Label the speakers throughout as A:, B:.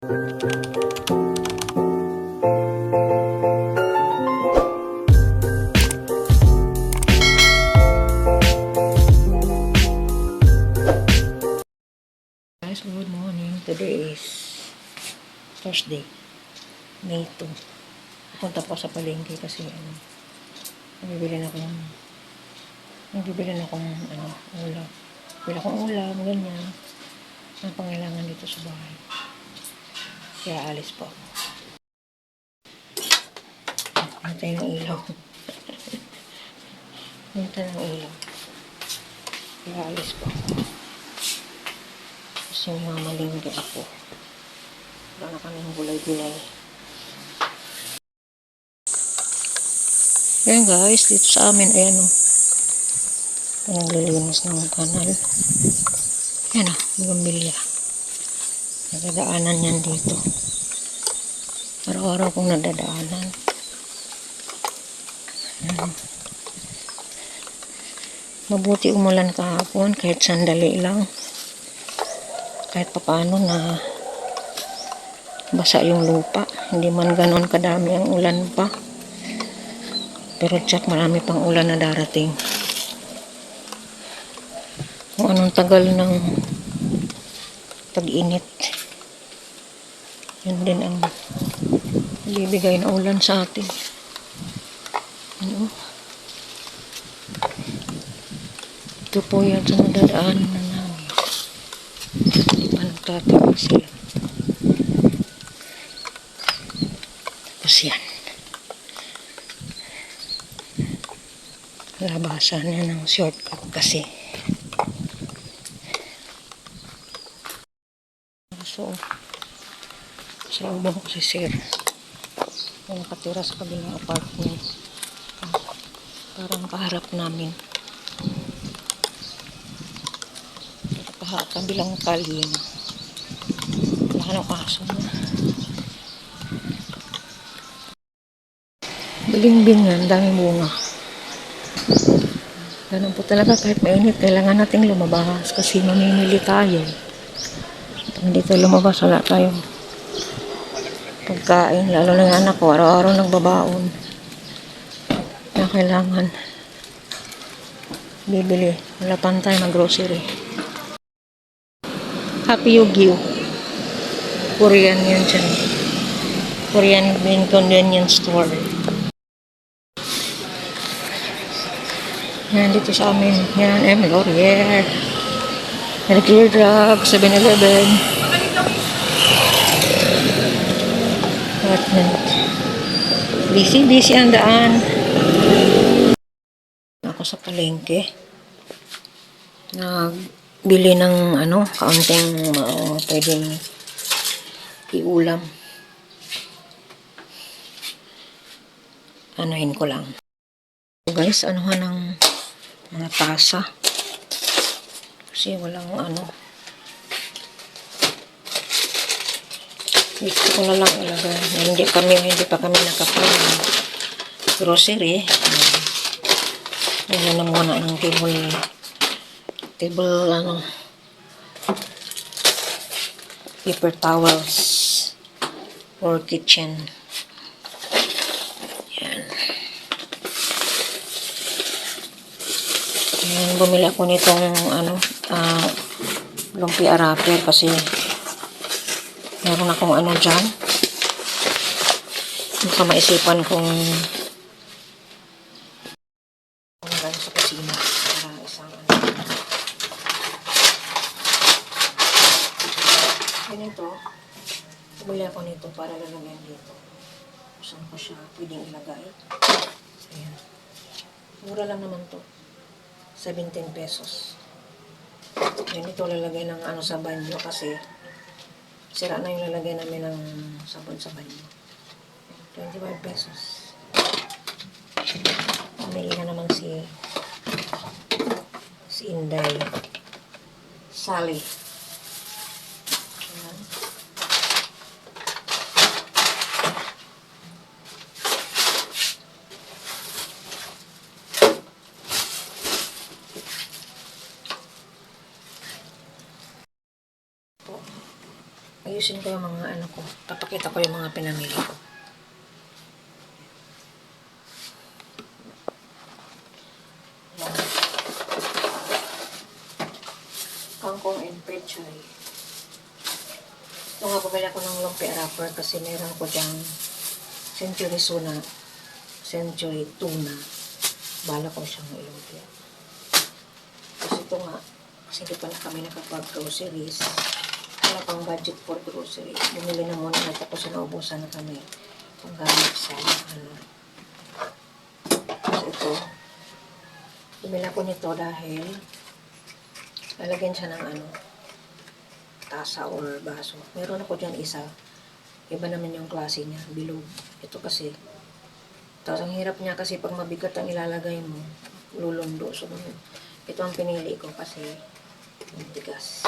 A: Guys, good morning. Today is Thursday, May 2. Punta po sa palengke kasi ano, nabibili na akong nabibili na akong ano, ulam. Bili akong ulam, ganyan. Ang pangailangan dito sa bahay. Kaya alis po. Hintay ng ilaw. Hintay ng ilaw. Kaya alis po. Kasi mamalinggi ako. Wala na kaming gulay-gulay. Ayan guys, dito sa amin, ayan o. Pinaglilinis ng kanal. Ayan o, bumbilya. Nadadaanan yan dito. Araw-araw kong nadadaanan. Mabuti umulan kahapon kahit sandali lang kahit papaano na basa yung lupa. Hindi man ganon kadami ang ulan pa. Pero tsak marami pang ulan na darating. Kung anong tagal ng tag-init. Yun din ang bibigay na ulan sa atin. Ano? Ito po yan sa nadadaanan na namin. Hindi pa nagtatapos sila. Tapos yan. Labasan yan ng shortcut kasi. So, sa ubang ko si Sir. Yung nakatira sa kabilang apartment. Parang kaharap namin. Kabilang kalye na. Wala nang aso na. Biling-bing yan, daming bunga. Ganun po talaga kahit mainit, kailangan nating lumabas kasi mamimili tayo. Pag hindi tayo lumabas, wala tayong pagkain. Lalo na yung anak ko, araw-araw nagbabaon. Kaya kailangan bibili. Wala pa tayo mag-grocery. Happy Yu-Gi-Oh! Korean yun dyan. Korean din convenience store. Yan, dito sa amin. Yan, M. Laurier. Medicare Drug, 7-Eleven. Apartment. Busy, busy ang daan. Ako sa palengke. Nagbili ng ano, kaunting uh, pwedeng iulam. Anuhin ko lang. So guys, anuhan ng mga tasa. Kasi walang ano. Dito ko na lang ilagay. Hindi kami, hindi pa kami nakapag grocery. Yan na muna ang table table ano paper towels for kitchen. Yan. Yan, bumili ako nitong ano, ah, lumpia wrapper kasi meron akong ano dyan. Baka maisipan kung gano'n sa kusina para isang ano. Ganito, bumili ako nito para lalagyan dito. Kung Saan ko siya pwedeng ilagay. Ayan. Mura lang naman to. 17 pesos. Ganito lalagay ng ano sa banyo kasi sira na yung lalagay namin ng sabon sa banyo. 25 pesos. Pamili na naman si si Inday. Sally. Ayan. Ayusin ko yung mga ano ko. Papakita ko yung mga pinamili ko. Kangkong and pechay. Ito nga bumili ako ng lumpia wrapper kasi meron ko dyang century tuna. Century tuna. Bala ko siyang ilumpia. Kasi ito nga, kasi hindi pa na kami nakapag-groceries. Wala pang budget for groceries. Bumili na muna na tapos naubusan na kami. Panggamit sa ano. So ito, bumili ako nito dahil lalagyan siya ng ano, tasa or baso. Meron ako dyan isa. Iba naman yung klase niya, bilog. Ito kasi, tapos ang hirap niya kasi pag mabigat ang ilalagay mo, lulundo. So, ito ang pinili ko kasi matigas.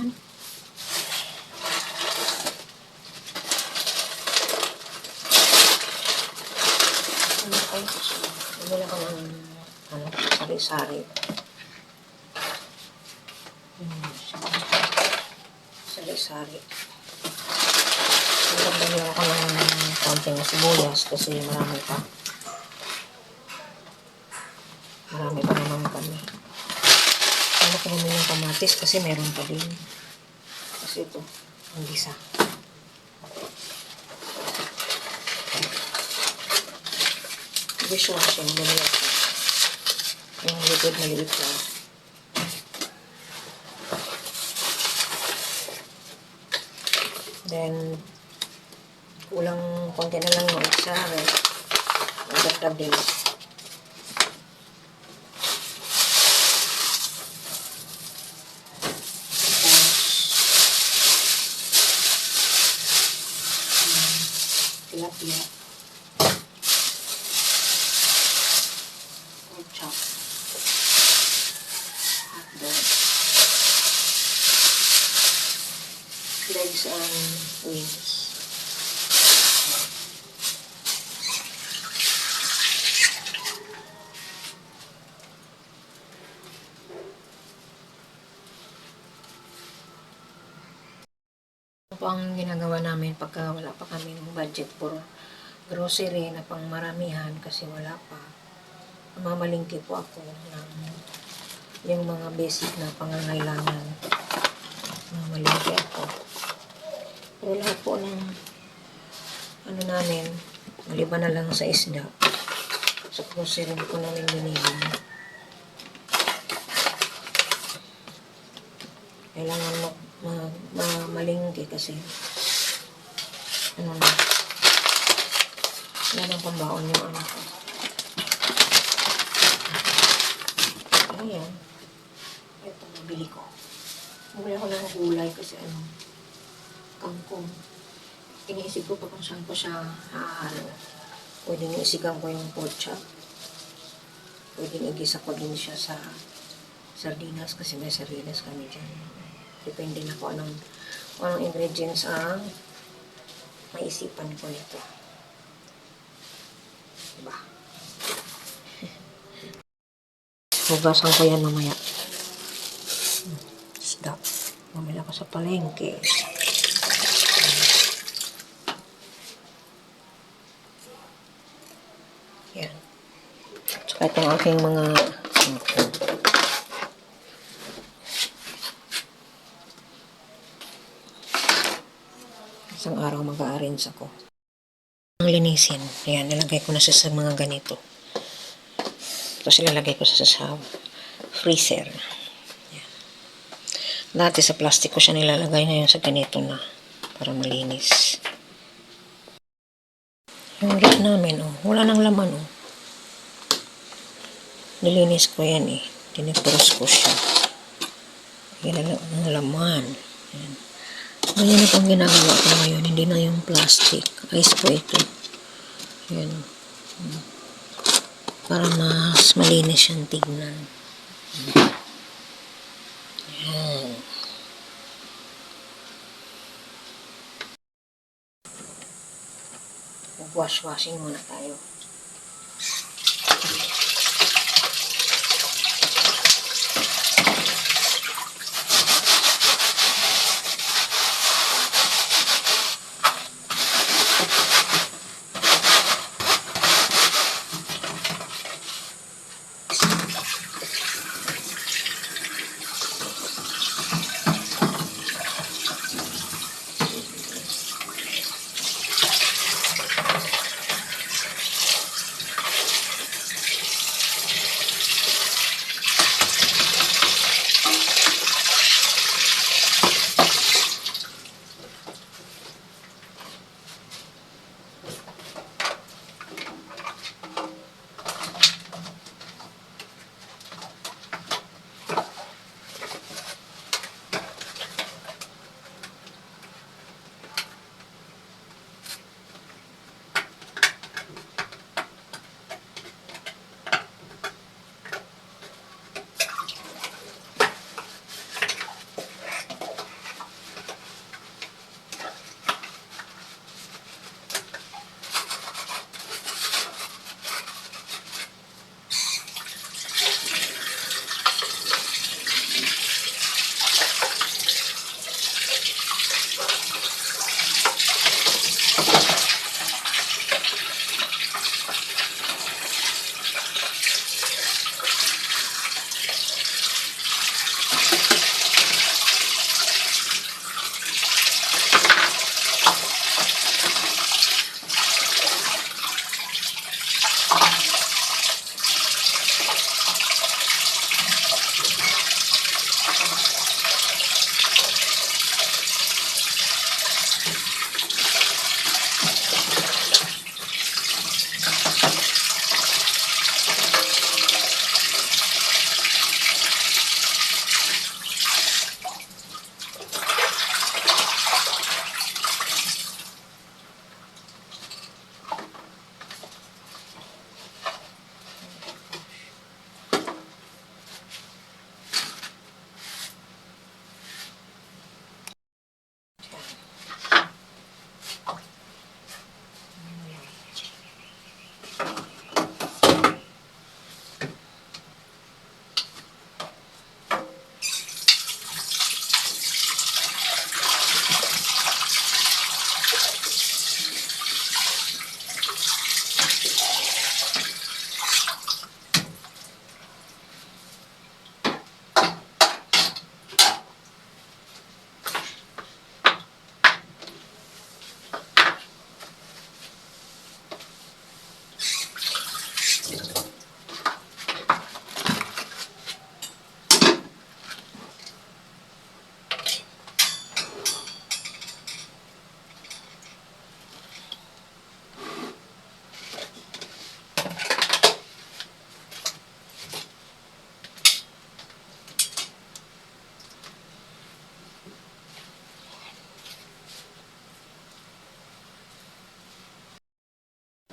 A: Yan. Ano kayo? Bumili ko ng ano, sari-sari. Hmm, Sari-sari. Nagdagdag ako ng konting sibuyas kasi marami pa. Marami pa naman kami. Ano ko naman yung kamatis kasi meron pa din. Kasi ito, ang gisa. Dishwashing, bumili ako. Yung liquid na liquid lang. Then, kulang konti na lang ng sa akin. Nagdagdag din. tilapia. Pork chop. Hotdog. Legs and. Ano ginagawa namin pagka wala pa kami ng budget for grocery na pang maramihan kasi wala pa. Mamalingki po ako ng yung mga basic na pangangailangan. Mamalingki ako. Pero lahat po ng ano namin, maliban na lang sa isda. Sa grocery ko namin binili. Kailangan mo ma, ma, malingki kasi ano na wala nang pambaon yung anak ko. Ayan. Ito, nabili ko. Bumili ako ng gulay kasi ano, kangkong. Iniisip ko pa kung saan ko siya hahalo. Pwedeng isigang ko yung pork chop. Pwedeng igisa ko din siya sa sardinas kasi may sardinas kami dyan. Depende na kung anong, anong ingredients ang maisipan ko nito. Diba? Hugasan ko yan mamaya. Isda. Mamaya ako sa palengke. Yan. Tsaka itong aking mga isang araw mag-a-arrange ako. Linisin. Ayan, nilagay ko na siya sa mga ganito. Tapos ilalagay ko sa, sa freezer. Ayan. Dati sa plastic ko siya nilalagay ngayon sa ganito na para malinis. Yung rip namin, oh, wala nang laman, oh. Nilinis ko yan, eh. Tinipros ko siya. Yan ang laman. Ayan. Ganyan na pong ginagawa ko ngayon. Hindi na yung plastic. Ice po ito. Ayan. Para mas malinis siyang tignan. Ayan. Wash-washing muna tayo.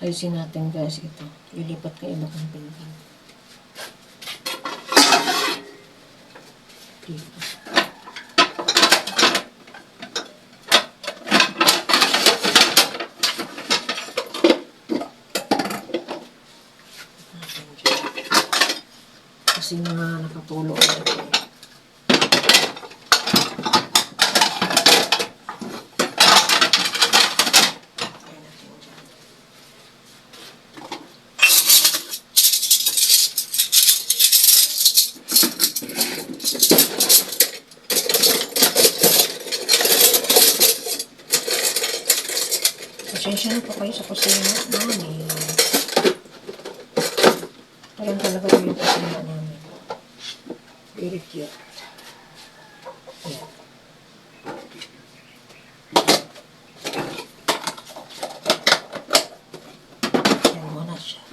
A: Ayusin natin guys ito. Lilipat ka iba kong pinggan. Dito. Kasi mga nakatulo kayo sa kusina namin. Ayan talaga yung kusina namin. Very cute. Ayan. Ayan mo na siya.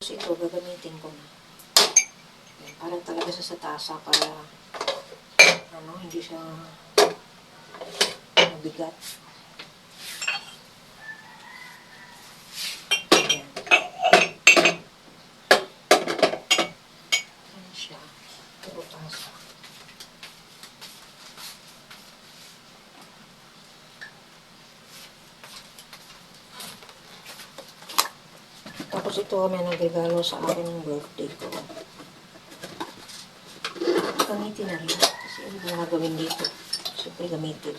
A: Tapos ito, gagamitin ko na. Ayan, parang talaga siya sa tasa para ano, hindi siya mabigat. Ayan. Ayan siya. Puro tasa. Tapos ito may nagregalo sa akin ng birthday ko. Gamitin na rin. Kasi ano gagawin dito? Siyempre gamitin.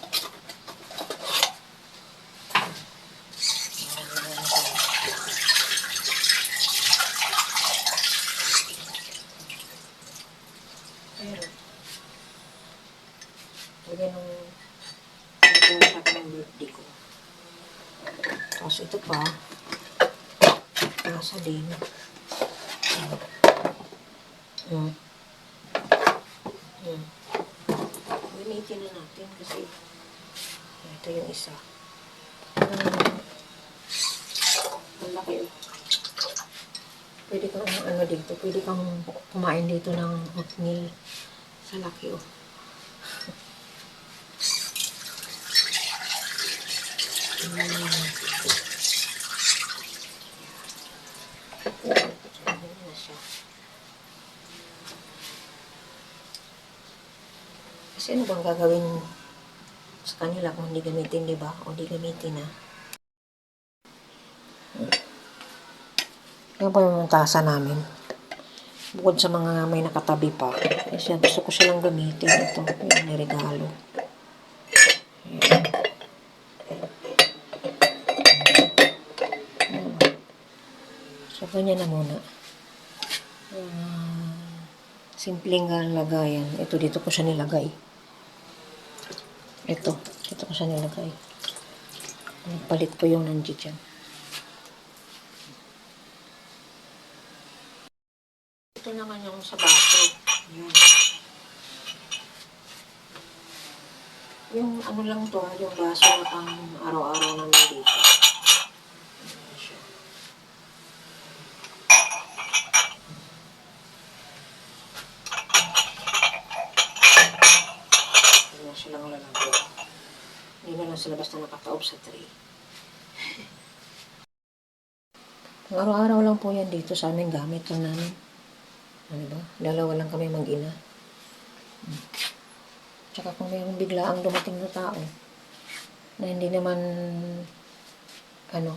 A: Pero, lagyan ng regalo sa akin ng birthday ko. Tapos ito pa, nasa din. Hmm. Hmm. Gamitin na natin kasi ito yung isa. Um, ang laki. oh. Pwede kang ano dito, pwede kang kumain dito ng oatmeal sa laki oh. Ayan na siya. Kasi ano bang gagawin sa kanila kung hindi gamitin, di ba? O di gamitin na. Yan po yung tasa namin. Bukod sa mga may nakatabi pa. Eh siya, gusto ko siya lang gamitin. Ito, yung niregalo. So, ganyan na muna. Ayan. Simpleng ang lagayan. Ito, dito ko siya nilagay. Ito, dito ko siya nilagay. Nagpalit ko yung nandiyan dyan. Ito naman yung sa baso. Yan. Yung ano lang to, yung baso na pang araw-araw namin dito. Ayan siya. Hindi na silang lalagyan. Hindi na lang sila basta nakataob sa. Pang araw-araw lang po yan dito sa amin. Gamit lang namin. Ano ba? Dalawa lang kami mag-ina. Hmm. Tsaka kung mayroong biglaang dumating na tao na hindi naman ano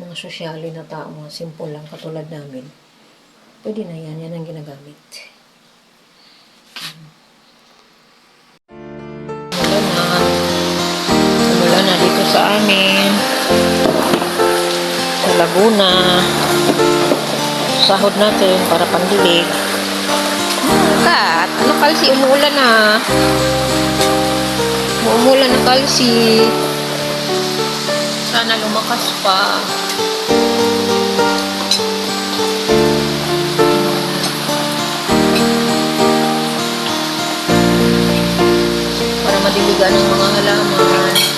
A: mga sosyali na tao, mga simple lang katulad namin, pwede na yan. Yan ang ginagamit. Laguna. Sahod natin para pandilig. Kat, ano kalsi? Umuulan na. Umuulan na kalsi. Sana lumakas pa. Para madiligan ang mga halaman.